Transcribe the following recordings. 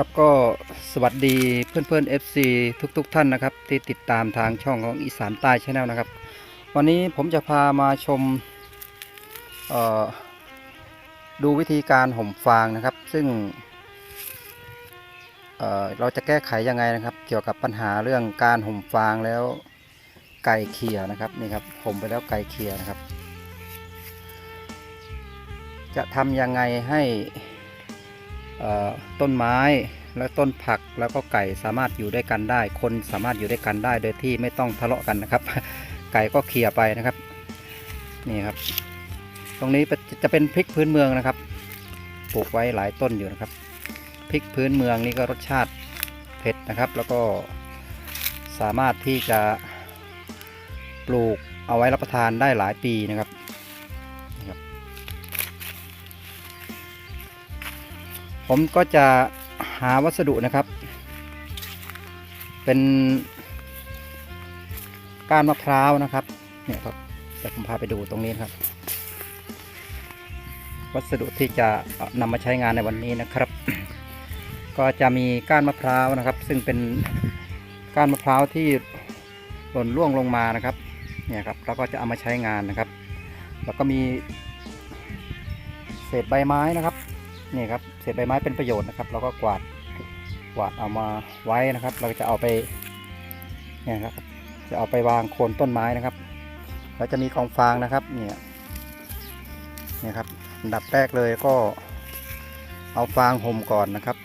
ครับก็สวัสดีเพื่อนเพื่อนๆ FC ทุกๆทท่านนะครับ ที่ติดตามทางช่องของอีสานใต้ชาแนลนะครับ วันนี้ผมจะพามาชมดูวิธีการห่มฟางนะครับ ซึ่งเเราจะแก้ไขยังไงนะครับ เกี่ยวกับปัญหาเรื่องการห่มฟางแล้วไก่เขี่ยนะครับนี่ครับห่มไปแล้วไก่เขี่ยนะครับ จะทำยังไงให้ต้นไม้ และต้นผักแล้วก็ไก่สามารถอยู่ด้วยกันได้ คนสามารถอยู่ด้วยกันได้โดยที่ไม่ต้องทะเลาะกันนะครับ ไก่ก็เขี่ยไปนะครับ นี่ครับ ตรงนี้จะเป็นพริกพื้นเมืองนะครับปลูกไว้หลายต้นอยู่นะครับพริกพื้นเมืองนี่ก็รสชาติเผ็ดนะครับ แล้วก็สามารถที่จะปลูกเอาไว้รับประทานได้หลายปีนะครับผมก็จะ หาวัสดุนะครับ เป็นก้านมะพร้าวนะครับเนี่ยครับเดี๋ยวผมพาไปดูตรงนี้นครับ วัสดุที่จะนำมาใช้งานในวันนี้นะครับ ก็จะมีก้านมะพร้าวนะครับ ซึ่งเป็นก้านมะพร้าวที่หล่นร่วงลงมานะครับเนี่ยครับเราก็จะเอามาใช้งานนะครับ แล้วก็มีเศษใบไม้นะครับนี่ครับ ศษใบไม้เป็นประโยชน์นะครับเราก็กวาดกวาดเอามาไว้นะครับ เราจะเอาไปเนี่ยครับจะเอาไปวางโคนต้นไม้นะครับแล้วจะมีกองฟางนะครับเนี่ยเนี่ยครับอันดับแรกเลยก็เอาฟางห่มก่อนนะครับ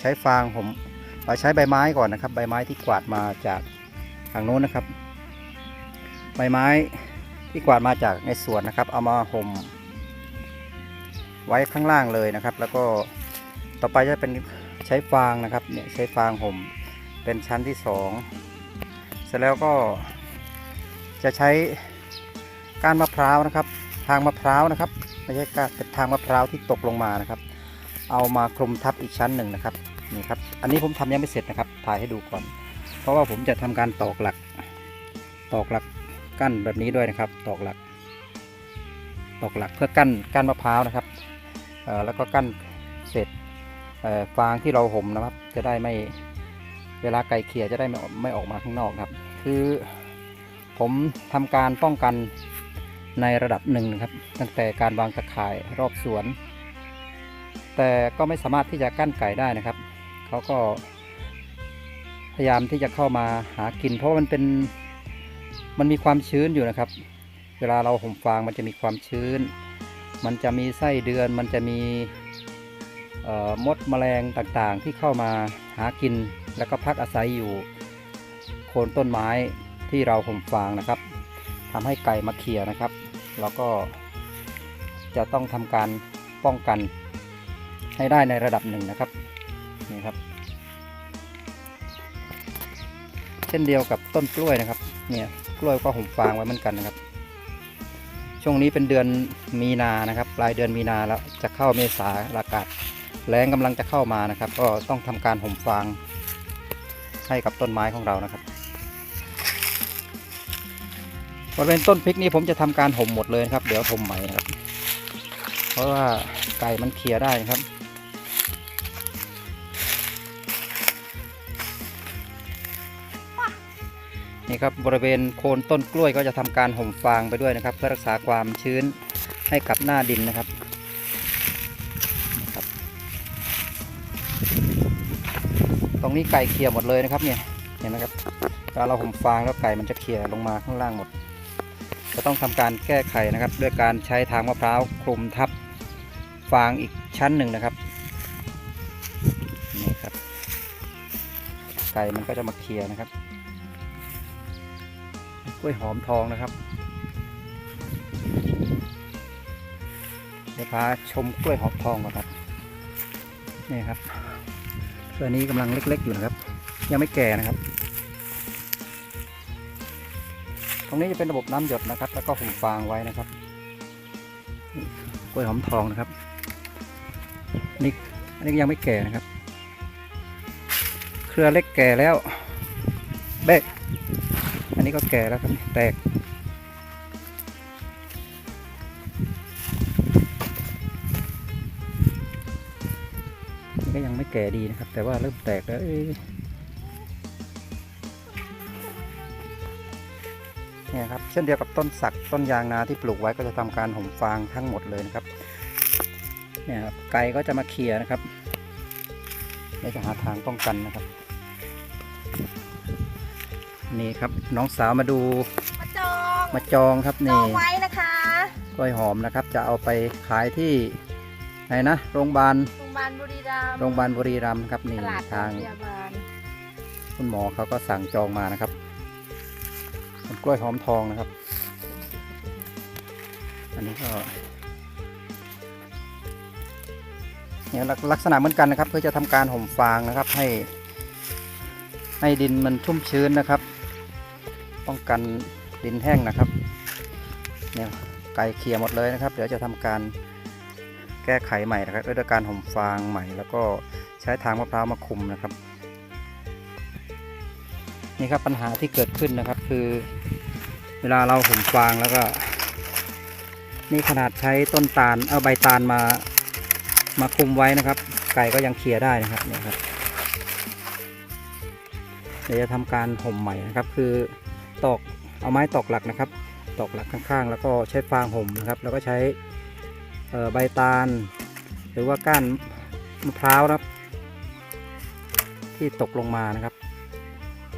ใช้ฟางห่มเราใช้ใบไม้ก่อนนะครับ ใบไม้ที่กวาดมาจากทางโน้นนะครับ ใบไม้ที่กวาดมาจากในสวนนะครับ เอามาห่มไว้ข้างล่างเลยนะครับ แล้วก็ ต่อไปจะเป็นใช้ฟางนะครับเนี่ยใช้ฟางห่มเป็นชั้นที่สองเสร็จแล้วก็จะใช้ก้านมะพร้าวนะครับ ทางมะพร้าวนะครับไม่ใช่ก้านเป็นทางมะพร้าวที่ตกลงมานะครับ เอามาคลุมทับอีกชั้นหนึ่งนะครับนี่ครับอันนี้ผมทำยังไม่เสร็จนะครับถ่ายให้ดูก่อน เพราะว่าผมจะทำการตอกหลัก ตอกหลักกั้นแบบนี้ด้วยนะครับ ตอกหลัก ตอกหลักเพื่อกั้นกั้นมะพร้าวนะครับเอ่อแล้วก็กั้นเสร็จ ฟางที่เราห่มนะครับ จะได้ไม่เวลาไก่เขี่ยจะได้ไม่ไม่ออกมาข้างนอกครับ คือผมทำการป้องกันในระดับหนึ่งครับ ตั้งแต่การวางตะข่ายรอบสวน แต่ก็ไม่สามารถที่จะกั้นไก่ได้นะครับเขาก็พยายามที่จะเข้ามาหากิน เพราะมันเป็นมันมีความชื้นอยู่นะครับ เวลาเราห่มฟางมันจะมีความชื้น มันจะมีไส้เดือนมันจะมี มดแมลงต่างๆ ที่เข้ามาหากิน แล้วก็พักอาศัยอยู่โคนต้นไม้ที่เราห่มฟางนะครับทำให้ไก่มาเขี่ยนะครับเราก็จะต้องทำการป้องกันให้ได้ในระดับหนึ่งนะครับนี่ครับ เช่นเดียวกับต้นกล้วยนะครับเนี่ยกล้วยก็ห่มฟางไว้เหมือนกันนะครับ ช่วงนี้เป็นเดือนมีนานะครับ ปลายเดือนมีนาแล้วจะเข้าเมษาอากาศ แรงกำลังจะเข้ามานะครับ ก็ต้องทำการห่มฟางให้กับต้นไม้ของเรานะครับบริเวณต้นพริกนี้ผมจะทำการห่มหมดเลยครับเดี๋ยวห่มใหม่นะครับ เพราะว่าไก่มันเคลียร์ได้นะครับนี่ครับบริเวณโคนต้นกล้วยก็จะทำการห่มฟางไปด้วยนะครับ เพื่อรักษาความชื้นให้กับหน้าดินนะครับ ตรงนี้ไก่เคลียร์หมดเลยนะครับเนี่ยเห็นไหมครับเวลาเราห่มฟางแล้วไก่มันจะเคลียร์ลงมาข้างล่างหมดก็ต้องทำการแก้ไขนะครับ ด้วยการใช้ทางมะพร้าวคลุมทับฟางอีกชั้นหนึ่งนะครับนี่ครับ ไก่มันก็จะมาเคลียร์นะครับกล้วยหอมทองนะครับเดี๋ยวพาชมกล้วยหอมทองก่อนครับนี่ครับ ตัวนี้กำลังเล็ก ๆ อยู่นะครับ ยังไม่แก่นะครับ ตรงนี้จะเป็นระบบน้ำหยดนะครับ แล้วก็หุ่มฟางไว้นะครับกล้วยหอมทองนะครับนนี้อันนี้ยังไม่แก่นะครับ เครือเล็กแก่แล้วเบ๊กอันนี้ก็แก่แล้วครับแตก แก่ดีนะครับ แต่ว่าเริ่มแตกแล้วเอ้ยเนี่ยครับเช่นเดียวกับต้นสักต้นยางนาที่ปลูกไว้ก็จะทำการห่มฟางทั้งหมดเลยนะครับเนี่ยครับไก่ก็จะมาเคลียร์นะครับเดี๋ยวจะหาทางป้องกันนะครับ นี่ครับน้องสาวมาดูมาจองมาจองครับจนี่องไว้นะคะกล้วยหอมนะครับ จะเอาไปขายที่ไหนนะโรงพยาบาลโรงพยาบาลบุรีรัมย์โรงพยาบาลบุรีรัมย์ครับนี่ตลาดทางพยาบาลคุณหมอเขาก็สั่งจองมานะครับเป็นกล้วยหอมทองนะครับ อันนี้ก็เนี่ยลักลักษณะเหมือนกันนะครับ เพื่อจะทำการห่มฟางนะครับ ให้ ให้ดินมันชุ่มชื้นนะครับ ป้องกันดินแห้งนะครับเนี่ยไก่เคลียร์หมดเลยนะครับ เดี๋ยวจะทำการ แก้ไขใหม่นะครับด้วยการห่มฟางใหม่ แล้วก็ใช้ทางมะพร้าวมาคุมนะครับ นี่ครับปัญหาที่เกิดขึ้นนะครับคือ เวลาเราห่มฟางแล้วก็ นี่ขนาดใช้ต้นตาลเอาใบตาลมามาคุมไว้นะครับ ไก่ก็ยังเคลียร์ได้นะครับเนี่ยครับเดี๋ยวจะทำการห่มใหม่นะครับ คือตอกเอาไม้ตอกหลักนะครับ ตอกหลักข้างๆ แล้วก็ใช้ฟางห่มนะครับ แล้วก็ใช้ ใบตาล หรือว่าก้านมะพร้าวนะครับ ที่ตกลงมานะครับ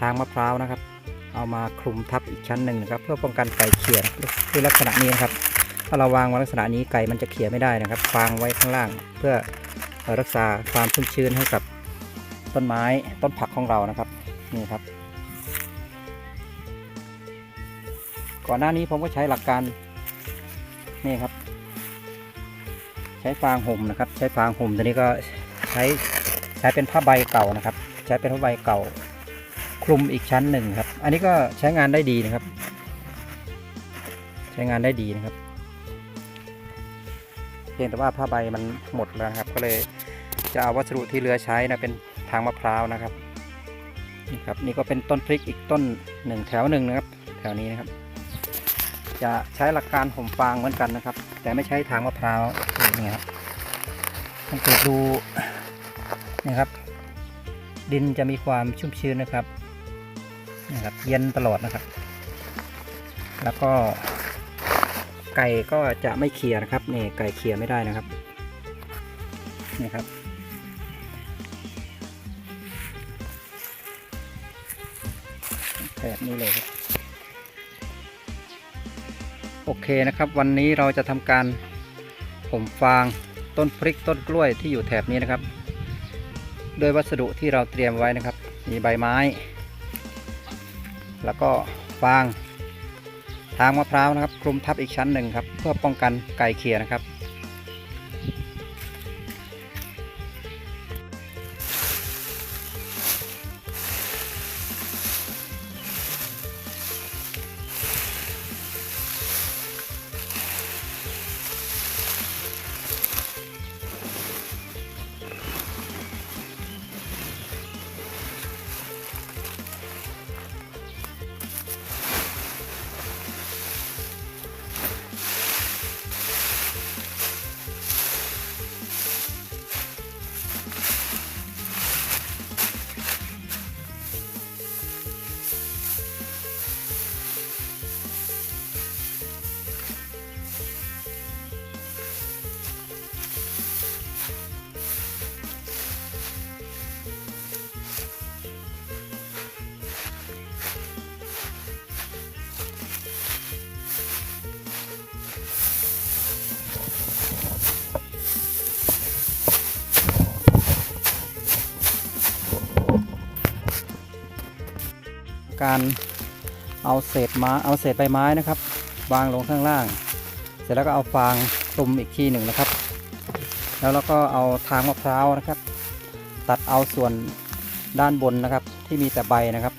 ทางมะพร้าวนะครับ เอามาคลุมทับอีกชั้นหนึ่งนะครับ เพื่อป้องกันไก่เขี่ยคือลักษณะนี้นะครับ ถ้าเราวางไว้ลักษณะนี้ไก่มันจะเขี่ยไม่ได้นะครับวางไว้ข้างล่างเพื่อรักษาความชุ่มชื้นให้กับต้นไม้ต้นผักของเรานะครับนี่ครับ ก่อนหน้านี้ผมก็ใช้หลักการ ช้ฟางห่มนะครับ ใช้ฟางห่มตัวนี้ก็ใช้ใช้เป็นผ้าใบเก่านะครับ ใช้เป็นผ้าใบเก่า คลุมอีกชั้นหนึ่งครับ อันนี้ก็ใช้งานได้ดีนะครับ ใช้งานได้ดีนะครับ เพียงแต่ว่าผ้าใบมันหมดแล้วครับ ก็เลยจะเอาวัสดุที่เหลือใช้นะเป็นทางมะพร้าวนะครับนี่ครับนี่ก็เป็นต้นพริกอีกต้นหนึ่งแถวหนึ่งนะครับ แถวนี้นะครับ จะใช้หลักการห่มฟางเหมือนกันนะครับ แต่ไม่ใช้ทางมะพร้าวนี่ครับสังเกตดูนี่ครับ ดินจะมีความชุ่มชื้นนะครับนะครับ เย็นตลอดนะครับ แล้วก็ไก่ก็จะไม่เคียนะครับนี่ไก่เคี่ยไม่ได้นะครับนี่ครับแบบนี้เลยครับ โอเคนะครับ วันนี้เราจะทำการผมฟางต้นพริกต้นกล้วยที่อยู่แถบนี้นะครับ โดยวัสดุที่เราเตรียมไว้นะครับ มีใบไม้ แล้วก็ฟางทางมะพร้าวนะครับ คลุมทับอีกชั้นหนึ่งครับ เพื่อป้องกันไก่เขียนะครับ การเอาเศษไม้เอาเศษใบไม้นะครับ วางลงข้างล่าง เสร็จแล้วก็เอาฟางคลุมอีกทีหนึ่งนะครับ แล้วเราก็เอาทางมะพร้าวนะครับ ตัดเอาส่วนด้านบนนะครับที่มีแต่ใบนะครับ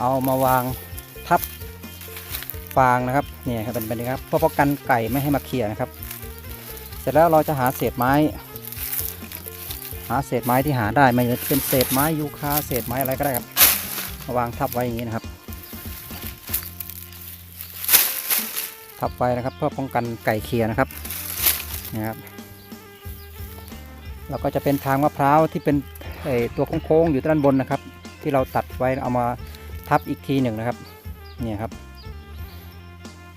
เอามาวางทับฟางนะครับเนี่ยครับเป็นแบบนี้ครับเพื่อป้องกันไก่ไม่ให้มาเขี่ยนะครับ เสร็จแล้วเราจะหาเศษไม้ หาเศษไม้ที่หาได้ไม่ว่าจะเป็นเศษไม้ยูคาเศษไม้อะไรก็ได้ครับ วางทับไว้อย่างนี้นะครับ ทับไว้นะครับเพื่อป้องกันไก่เคียนะครับนะครับแล้วก็จะเป็นทางมะพร้าวที่เป็นตัวโค้งๆอยู่ด้านบนนะครับ ที่เราตัดไว้เอามาทับอีกทีหนึ่งนะครับเนี่ยครับ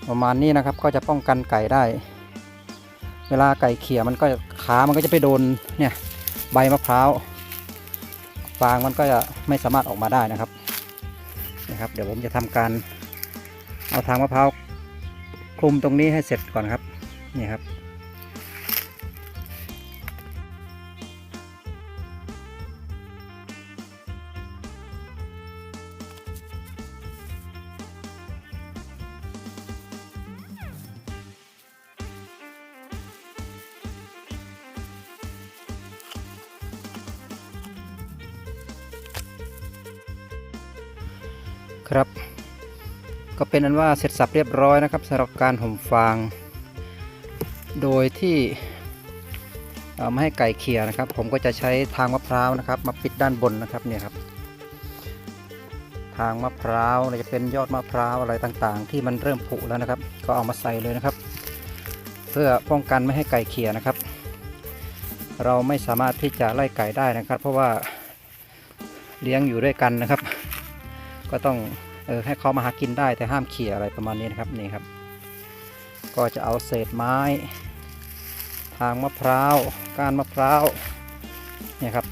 ประมาณนี้นะครับก็จะป้องกันไก่ได้ เวลาไก่เขี่ยมันก็ขามันก็จะไปโดนเนี่ยใบมะพร้าวฟางมันก็จะไม่สามารถออกมาได้นะครับ นะครับ เดี๋ยวผมจะทำการเอาทางมะพร้าวคลุมตรงนี้ให้เสร็จก่อนครับ นี่ครับ ก็เป็นอันว่าเสร็จสับเรียบร้อยนะครับสำหรับการห่มฟาง โดยที่ไม่ให้ไก่เขี่ยนะครับ ผมก็จะใช้ทางมะพร้าวนะครับ มาปิดด้านบนนะครับเนี่ยครับ ทางมะพร้าวจะเป็นยอดมะพร้าวอะไรต่างๆ ที่มันเริ่มผุแล้วนะครับ ก็เอามาใส่เลยนะครับ เพื่อป้องกันไม่ให้ไก่เขี่ยนะครับ เราไม่สามารถที่จะไล่ไก่ได้นะครับ เพราะว่าเลี้ยงอยู่ด้วยกันนะครับ ก็ต้อง เออให้เขามาหากินได้แต่ห้ามเขี่ยอะไรประมาณนี้นะครับนี่ครับ ก็จะเอาเศษไม้ ทางมะพร้าวก้านมะพร้าวเนี่ยครับ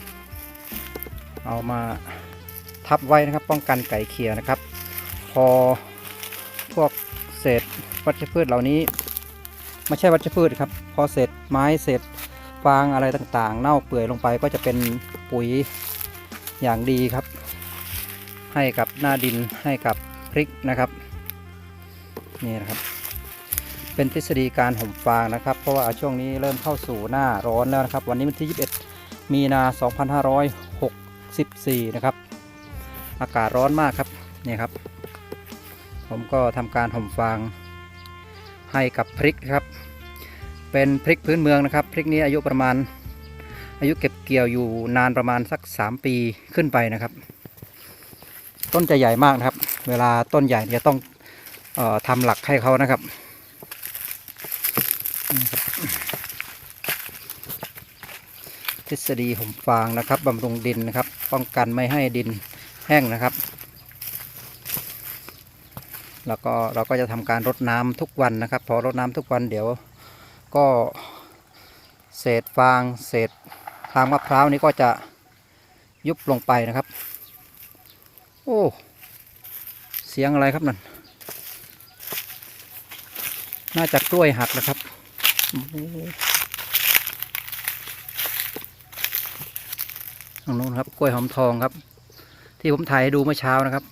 เอามาทับไว้นะครับ ป้องกันไก่เขี่ยนะครับ พอพวกเศษวัชพืชเหล่านี้ไม่ใช่วัชพืชครับ พอเศษไม้เศษฟางอะไรต่างๆ เน่าเปื่อยลงไปก็จะเป็นปุ๋ยอย่างดีครับ ให้กับหน้าดินให้กับพริกนะครับนี่นะครับ เป็นทฤษฎีการห่มฟางนะครับ เพราะว่าช่วงนี้เริ่มเข้าสู่หน้าร้อนแล้วนะครับ วันนี้วันที่ 21 มีนา 2564 นะครับ อากาศร้อนมากครับนี่ครับ ผมก็ทำการห่มฟางให้กับพริกครับ เป็นพริกพื้นเมืองนะครับ พริกนี้อายุประมาณอายุเก็บเกี่ยวอยู่นานประมาณสัก 3 ปีขึ้นไปนะครับ ต้นจะใหญ่มากนะครับ เวลาต้นใหญ่จะต้องออทำหลักให้เขานะครับนี่ครับ ทฤษฎีห่มฟางนะครับบำรุงดินนะครับ ป้องกันไม่ให้ดินแห้งนะครับ แล้วก็เราก็จะทำการรดน้ำทุกวันนะครับ พอรดน้ำทุกวันเดี๋ยวก็เศษฟางเศษทางมะพร้าวนี้ก็จะยุบลงไปนะครับ โอ้ เสียงอะไรครับนั่น น่าจะกล้วยหักนะครับโอ้โหทางโน้นครับ กล้วยหอมทองครับ ที่ผมถ่ายให้ดูเมื่อเช้านะครับ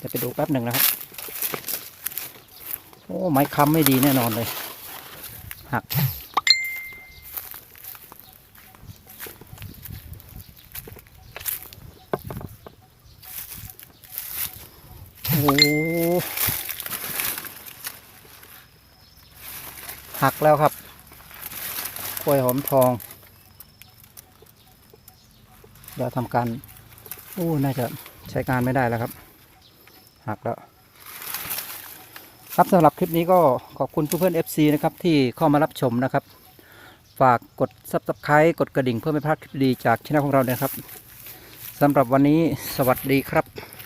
จะไปดูแป๊บหนึ่งนะครับ โอ้ ไม้ค้ำไม่ดีแน่นอนเลย หัก โอ้โหหักแล้วครับกล้วยหอมทอง เดี๋ยวทำการโอ้น่าจะใช้การไม่ได้แล้วครับ หักแล้ว ครับสำหรับคลิปนี้ก็ขอบคุณเพื่อนๆ FC นะครับที่เข้ามารับชมนะครับ ฝากกด Subscribe กดกระดิ่งเพื่อไม่พลาดคลิปดีจากช่องของเรานะครับสำหรับวันนี้สวัสดีครับ